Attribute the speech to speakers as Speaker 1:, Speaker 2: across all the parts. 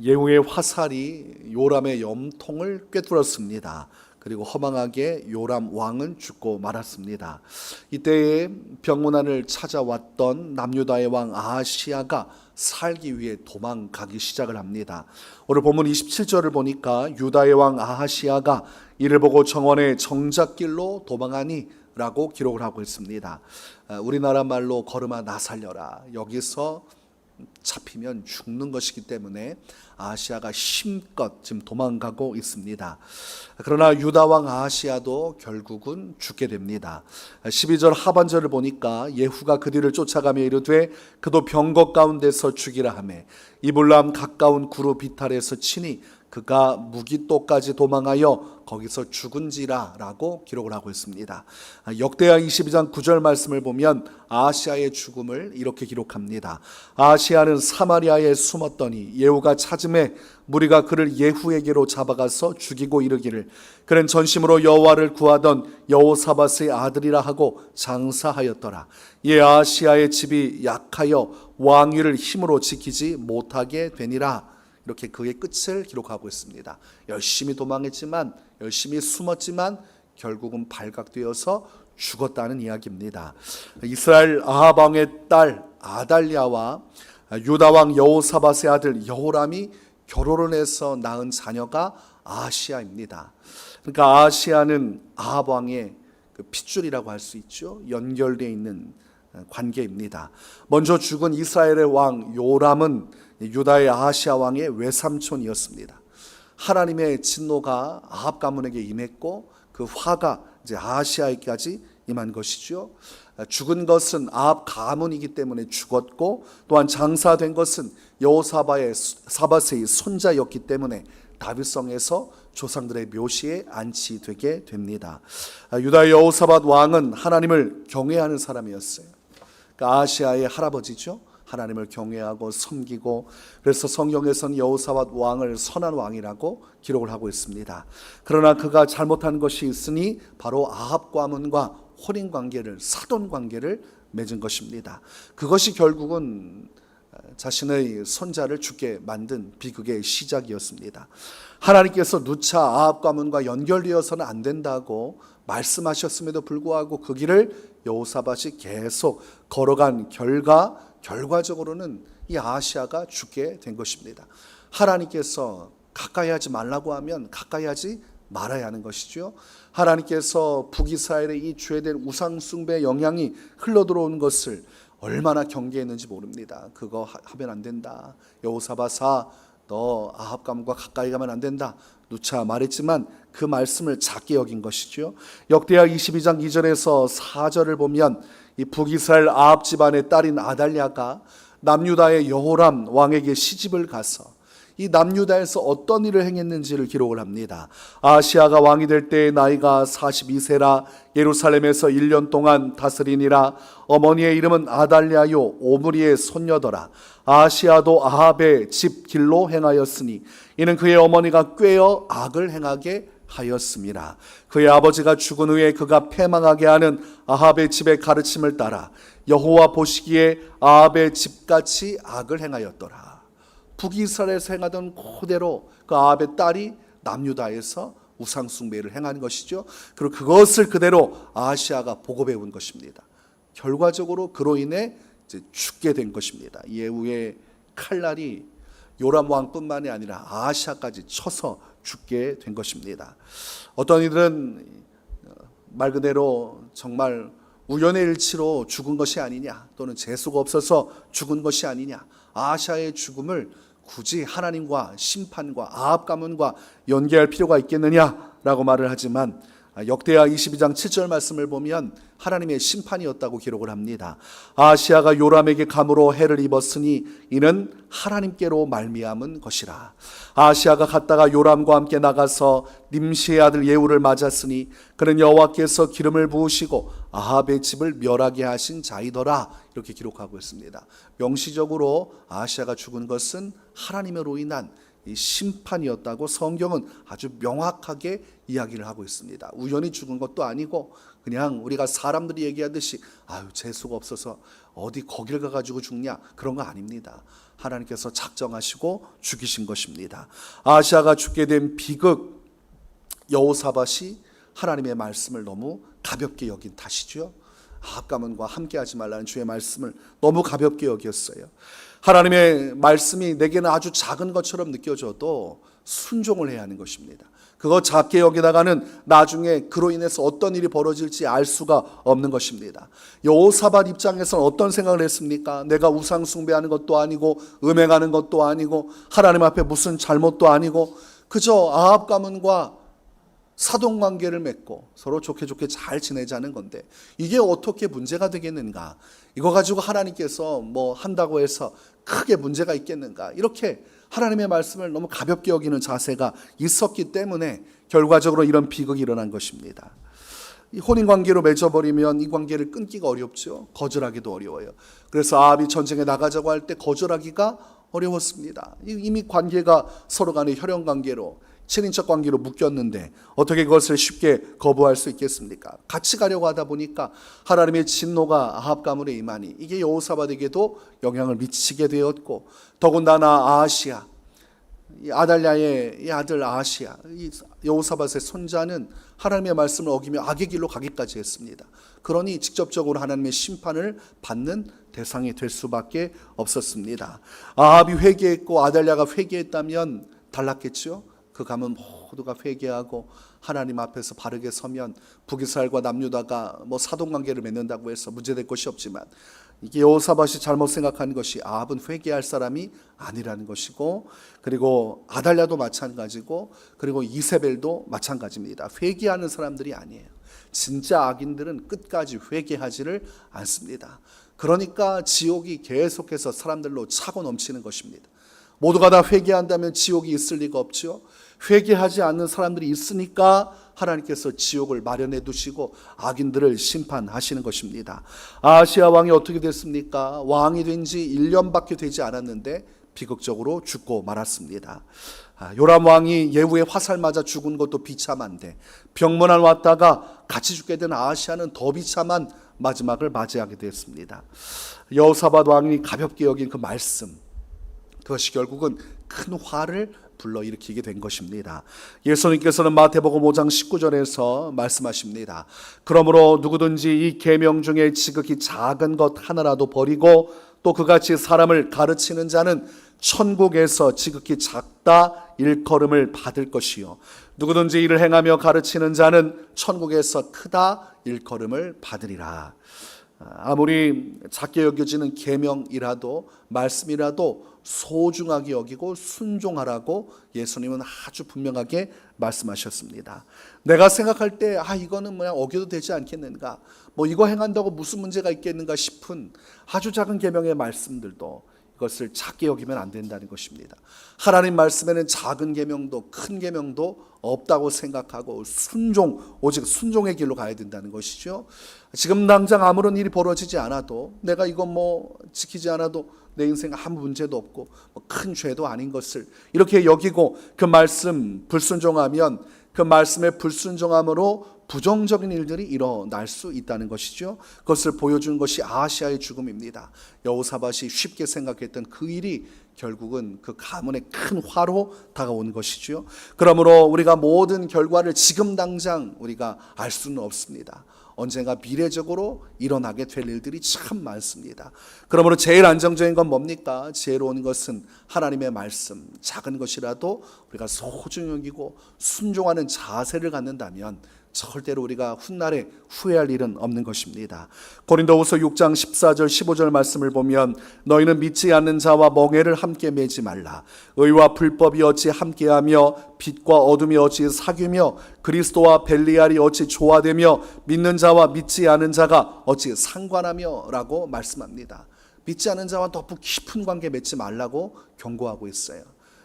Speaker 1: 예후의 화살이 요람의 염통을 꿰뚫었습니다. 그리고 허망하게 요람 왕은 죽고 말았습니다. 이때에 병문안을 찾아왔던 남유다의 왕 아하시아가 살기 위해 도망가기 시작을 합니다. 오늘 본문 27절을 보니까 유다의 왕 아하시아가 이를 보고 정원의 정작길로 도망하니 라고 기록을 하고 있습니다. 아, 우리나라 말로 걸음아 나 살려라. 여기서 잡히면 죽는 것이기 때문에 아시아가 힘껏 지금 도망가고 있습니다. 그러나 유다 왕 아시아도 결국은 죽게 됩니다. 12절 하반절을 보니까 예후가 그 뒤를 쫓아가며 이르되 그도 병거 가운데서 죽이라 하매 이블람 가까운 구루 비탈에서 치니 그가 무기또까지 도망하여 거기서 죽은지라라고 기록을 하고 있습니다. 역대하 22장 9절 말씀을 보면 아시아의 죽음을 이렇게 기록합니다. 아시아는 사마리아에 숨었더니 예후가 찾음에 무리가 그를 예후에게로 잡아가서 죽이고 이르기를 그는 전심으로 여호와를 구하던 여호사밧의 아들이라 하고 장사하였더라. 예 아시아의 집이 약하여 왕위를 힘으로 지키지 못하게 되니라. 이렇게 그의 끝을 기록하고 있습니다. 열심히 도망했지만 열심히 숨었지만 결국은 발각되어서 죽었다는 이야기입니다. 이스라엘 아합 왕의 딸 아달리아와 유다 왕 여호사밧의 아들 여호람이 결혼을 해서 낳은 자녀가 아시아입니다. 그러니까 아시아는 아합 왕의 그 핏줄이라고 할 수 있죠. 연결되어 있는 관계입니다. 먼저 죽은 이스라엘의 왕 요람은 유다의 아하시아 왕의 외삼촌이었습니다. 하나님의 진노가 아합 가문에게 임했고 그 화가 이제 아하시아에까지 임한 것이죠. 죽은 것은 아합 가문이기 때문에 죽었고 또한 장사된 것은 여호사바의 사바세의 손자였기 때문에 다윗성에서 조상들의 묘시에 안치되게 됩니다. 유다의 여호사밧 왕은 하나님을 경외하는 사람이었어요. 그러니까 아시아의 할아버지죠. 하나님을 경외하고 섬기고 그래서 성경에서는 여호사밧 왕을 선한 왕이라고 기록을 하고 있습니다. 그러나 그가 잘못한 것이 있으니 바로 아합 가문과 혼인 관계를 사돈 관계를 맺은 것입니다. 그것이 결국은 자신의 손자를 죽게 만든 비극의 시작이었습니다. 하나님께서 누차 아합 가문과 연결되어서는 안 된다고 말씀하셨음에도 불구하고 그 길을 여호사밧이 계속 걸어간 결과 결과적으로는 이 아시아가 죽게 된 것입니다. 하나님께서 가까이 하지 말라고 하면 가까이 하지 말아야 하는 것이죠. 하나님께서 북이스라엘의 이 죄된 우상 숭배 영향이 흘러 들어온 것을 얼마나 경계했는지 모릅니다. 그거 하면 안 된다. 여호사바사 너 아합 가문과 가까이 가면 안 된다. 누차 말했지만 그 말씀을 작게 여긴 것이죠. 역대하 22장 2절에서 4절을 보면 이 북이스라엘 아합 집안의 딸인 아달랴가 남유다의 여호람 왕에게 시집을 가서 이 남유다에서 어떤 일을 행했는지를 기록을 합니다. 아시아가 왕이 될 때의 나이가 42세라 예루살렘에서 1년 동안 다스리니라 어머니의 이름은 아달랴요 오므리의 손녀더라 아시아도 아합의 집 길로 행하였으니 이는 그의 어머니가 꾀어 악을 행하게 하였습니다. 그의 아버지가 죽은 후에 그가 패망하게 하는 아합의 집의 가르침을 따라 여호와 보시기에 아합의 집같이 악을 행하였더라. 북이스라엘에서 행하던 그대로 그 아합의 딸이 남유다에서 우상 숭배를 행한 것이죠. 그리고 그것을 그대로 아시아가 보고 배운 것입니다. 결과적으로 그로 인해 죽게 된 것입니다. 예후의 칼날이 요람 왕뿐만이 아니라 아시아까지 쳐서 죽게 된 것입니다. 어떤 이들은 말 그대로 정말 우연의 일치로 죽은 것이 아니냐 또는 재수가 없어서 죽은 것이 아니냐 아시아의 죽음을 굳이 하나님과 심판과 아합 가문과 연계할 필요가 있겠느냐라고 말을 하지만 역대하 22장 7절 말씀을 보면 하나님의 심판이었다고 기록을 합니다. 아시아가 요람에게 감으로 해를 입었으니 이는 하나님께로 말미암은 것이라. 아시아가 갔다가 요람과 함께 나가서 님시의 아들 예후를 맞았으니 그는 여호와께서 기름을 부으시고 아합의 집을 멸하게 하신 자이더라. 이렇게 기록하고 있습니다. 명시적으로 아시아가 죽은 것은 하나님으로 인한 이 심판이었다고 성경은 아주 명확하게 이야기를 하고 있습니다. 우연히 죽은 것도 아니고 그냥 우리가 사람들이 얘기하듯이 아유 재수가 없어서 어디 거길 가가지고 죽냐 그런 거 아닙니다. 하나님께서 작정하시고 죽이신 것입니다. 아시아가 죽게 된 비극 여호사밧이 하나님의 말씀을 너무 가볍게 여긴 탓이죠. 아합가문과 함께하지 말라는 주의 말씀을 너무 가볍게 여겼어요. 하나님의 말씀이 내게는 아주 작은 것처럼 느껴져도 순종을 해야 하는 것입니다. 그거 작게 여기다가는 나중에 그로 인해서 어떤 일이 벌어질지 알 수가 없는 것입니다. 여호사밧 입장에서는 어떤 생각을 했습니까? 내가 우상 숭배하는 것도 아니고 음행하는 것도 아니고 하나님 앞에 무슨 잘못도 아니고 그저 아합 가문과 사돈 관계를 맺고 서로 좋게 좋게 잘 지내자는 건데 이게 어떻게 문제가 되겠는가? 이거 가지고 하나님께서 뭐 한다고 해서 크게 문제가 있겠는가? 이렇게 하나님의 말씀을 너무 가볍게 여기는 자세가 있었기 때문에 결과적으로 이런 비극이 일어난 것입니다. 이 혼인 관계로 맺어버리면 이 관계를 끊기가 어렵죠. 거절하기도 어려워요. 그래서 아합이 전쟁에 나가자고 할 때 거절하기가 어려웠습니다. 이미 관계가 서로 간의 혈연 관계로 친인척 관계로 묶였는데 어떻게 그것을 쉽게 거부할 수 있겠습니까? 같이 가려고 하다 보니까 하나님의 진노가 아합 가문에 임하니 이게 여호사밧에게도 영향을 미치게 되었고 더군다나 아시아 이 아달랴의 이 아들 아시아 이 여호사밧의 손자는 하나님의 말씀을 어기며 악의 길로 가기까지 했습니다. 그러니 직접적으로 하나님의 심판을 받는 대상이 될 수밖에 없었습니다. 아합이 회개했고 아달랴가 회개했다면 달랐겠죠. 그 가문 모두가 회개하고 하나님 앞에서 바르게 서면 북이스라엘과 남유다가 뭐 사돈 관계를 맺는다고 해서 문제될 것이 없지만 이게 여호사밧이 잘못 생각한 것이 아합은 회개할 사람이 아니라는 것이고 그리고 아달랴도 마찬가지고 그리고 이세벨도 마찬가지입니다. 회개하는 사람들이 아니에요. 진짜 악인들은 끝까지 회개하지를 않습니다. 그러니까 지옥이 계속해서 사람들로 차고 넘치는 것입니다. 모두가 다 회개한다면 지옥이 있을 리가 없죠. 회개하지 않는 사람들이 있으니까 하나님께서 지옥을 마련해 두시고 악인들을 심판하시는 것입니다. 아시아 왕이 어떻게 됐습니까? 왕이 된 지 1년밖에 되지 않았는데 비극적으로 죽고 말았습니다. 아, 요람 왕이 예후의 화살 맞아 죽은 것도 비참한데 병문안 왔다가 같이 죽게 된 아시아는 더 비참한 마지막을 맞이하게 됐습니다. 여호사밧 왕이 가볍게 여긴 그 말씀 그것이 결국은 큰 화를 불러일으키게 된 것입니다. 예수님께서는 마태복음 5장 19절에서 말씀하십니다. 그러므로 누구든지 이 계명 중에 지극히 작은 것 하나라도 버리고 또 그같이 사람을 가르치는 자는 천국에서 지극히 작다 일컬음을 받을 것이요 누구든지 이를 행하며 가르치는 자는 천국에서 크다 일컬음을 받으리라. 아무리 작게 여겨지는 계명이라도 말씀이라도 소중하게 여기고 순종하라고 예수님은 아주 분명하게 말씀하셨습니다. 내가 생각할 때 아 이거는 뭐야 어겨도 되지 않겠는가? 뭐 이거 행한다고 무슨 문제가 있겠는가 싶은 아주 작은 계명의 말씀들도 이 것을 작게 여기면 안 된다는 것입니다. 하나님 말씀에는 작은 계명도 큰 계명도 없다고 생각하고 순종 오직 순종의 길로 가야 된다는 것이죠. 지금 당장 아무런 일이 벌어지지 않아도 내가 이거 뭐 지키지 않아도 내 인생 아무 문제도 없고 뭐큰 죄도 아닌 것을 이렇게 여기고 그 말씀 불순종하면 그 말씀의 불순종함으로 부정적인 일들이 일어날 수 있다는 것이죠. 그것을 보여준 것이 아시아의 죽음입니다. 여호사밧이 쉽게 생각했던 그 일이 결국은 그 가문의 큰 화로 다가온 것이죠. 그러므로 우리가 모든 결과를 지금 당장 우리가 알 수는 없습니다. 언젠가 미래적으로 일어나게 될 일들이 참 많습니다. 그러므로 제일 안정적인 건 뭡니까? 지혜로운 것은 하나님의 말씀, 작은 것이라도 우리가 소중히 여기고 순종하는 자세를 갖는다면 절대로 우리가 훗날에 후회할 일은 없는 것입니다. 고린도후서 6장 14절 15절 말씀을 보면 너희는 믿지 않는 자와 멍해를 함께 매지 말라. 의와 불법이 어찌 함께하며 빛과 어둠이 어찌 사귀며 그리스도와 벨리알이 어찌 조화되며 믿는 자와 믿지 않은 자가 어찌 상관하며라고 말씀합니다. 믿지 않은 자와 너무 깊은 관계 맺지 말라고 경고하고 있어요.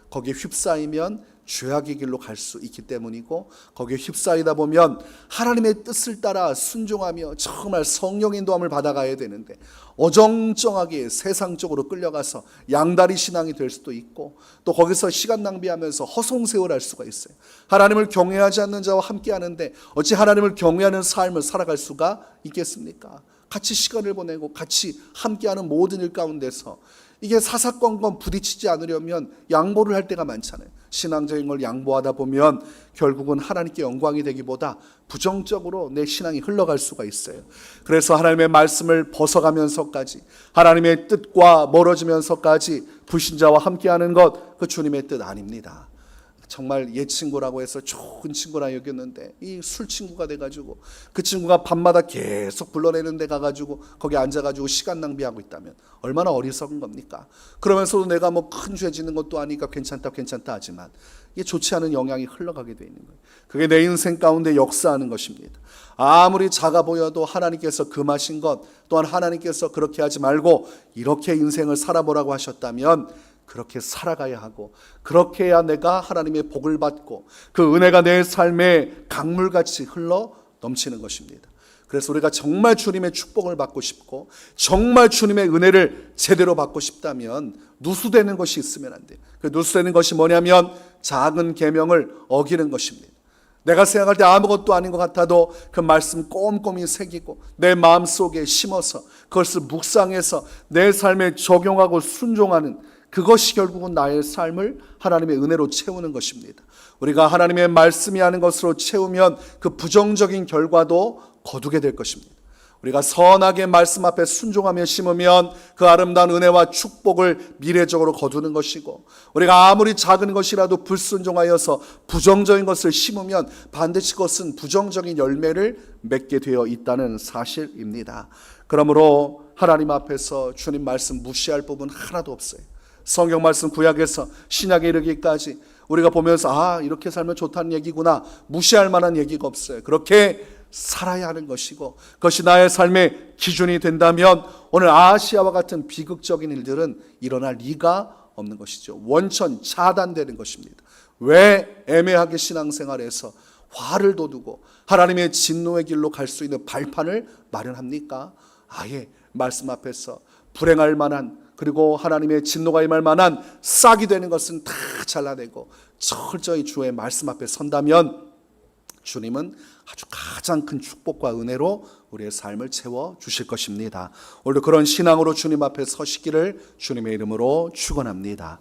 Speaker 1: 거기에 휩싸이면 죄악의 길로 갈 수 있기 때문이고 거기에 휩싸이다 보면 하나님의 뜻을 따라 순종하며 정말 성령 인도함을 받아가야 되는데 어정쩡하게 세상적으로 끌려가서 양다리 신앙이 될 수도 있고 또 거기서 시간 낭비하면서 허송세월할 수가 있어요. 하나님을 경외하지 않는 자와 함께 하는데 어찌 하나님을 경외하는 삶을 살아갈 수가 있겠습니까? 같이 시간을 보내고 같이 함께하는 모든 일 가운데서 이게 사사건건 부딪히지 않으려면 양보를 할 때가 많잖아요. 신앙적인 걸 양보하다 보면 결국은 하나님께 영광이 되기보다 부정적으로 내 신앙이 흘러갈 수가 있어요. 그래서 하나님의 말씀을 벗어가면서까지 하나님의 뜻과 멀어지면서까지 불신자와 함께하는 것 그 주님의 뜻 아닙니다. 정말 옛 친구라고 해서 좋은 친구라 여겼는데 이 술 친구가 돼가지고 그 친구가 밤마다 계속 불러내는 데 가가지고 거기 앉아가지고 시간 낭비하고 있다면 얼마나 어리석은 겁니까? 그러면서도 내가 뭐 큰 죄 짓는 것도 아니까 괜찮다 괜찮다 하지만 이게 좋지 않은 영향이 흘러가게 돼 있는 거예요. 그게 내 인생 가운데 역사하는 것입니다. 아무리 작아 보여도 하나님께서 금하신 것 또한 하나님께서 그렇게 하지 말고 이렇게 인생을 살아보라고 하셨다면 그렇게 살아가야 하고 그렇게 해야 내가 하나님의 복을 받고 그 은혜가 내 삶에 강물같이 흘러 넘치는 것입니다. 그래서 우리가 정말 주님의 축복을 받고 싶고 정말 주님의 은혜를 제대로 받고 싶다면 누수되는 것이 있으면 안 돼요. 그 누수되는 것이 뭐냐면 작은 계명을 어기는 것입니다. 내가 생각할 때 아무것도 아닌 것 같아도 그 말씀 꼼꼼히 새기고 내 마음 속에 심어서 그것을 묵상해서 내 삶에 적용하고 순종하는 그것이 결국은 나의 삶을 하나님의 은혜로 채우는 것입니다. 우리가 하나님의 말씀이 하는 것으로 채우면 그 부정적인 결과도 거두게 될 것입니다. 우리가 선하게 말씀 앞에 순종하며 심으면 그 아름다운 은혜와 축복을 미래적으로 거두는 것이고 우리가 아무리 작은 것이라도 불순종하여서 부정적인 것을 심으면 반드시 그것은 부정적인 열매를 맺게 되어 있다는 사실입니다. 그러므로 하나님 앞에서 주님 말씀 무시할 부분 하나도 없어요. 성경 말씀 구약에서 신약에 이르기까지 우리가 보면서 아 이렇게 살면 좋다는 얘기구나 무시할 만한 얘기가 없어요. 그렇게 살아야 하는 것이고 그것이 나의 삶의 기준이 된다면 오늘 아시아와 같은 비극적인 일들은 일어날 리가 없는 것이죠. 원천 차단되는 것입니다. 왜 애매하게 신앙생활에서 화를 돋우고 하나님의 진노의 길로 갈 수 있는 발판을 마련합니까? 아예 말씀 앞에서 불행할 만한 그리고 하나님의 진노가 임할 만한 싹이 되는 것은 다 잘라내고 철저히 주의 말씀 앞에 선다면 주님은 아주 가장 큰 축복과 은혜로 우리의 삶을 채워 주실 것입니다. 오늘도 그런 신앙으로 주님 앞에 서시기를 주님의 이름으로 축원합니다.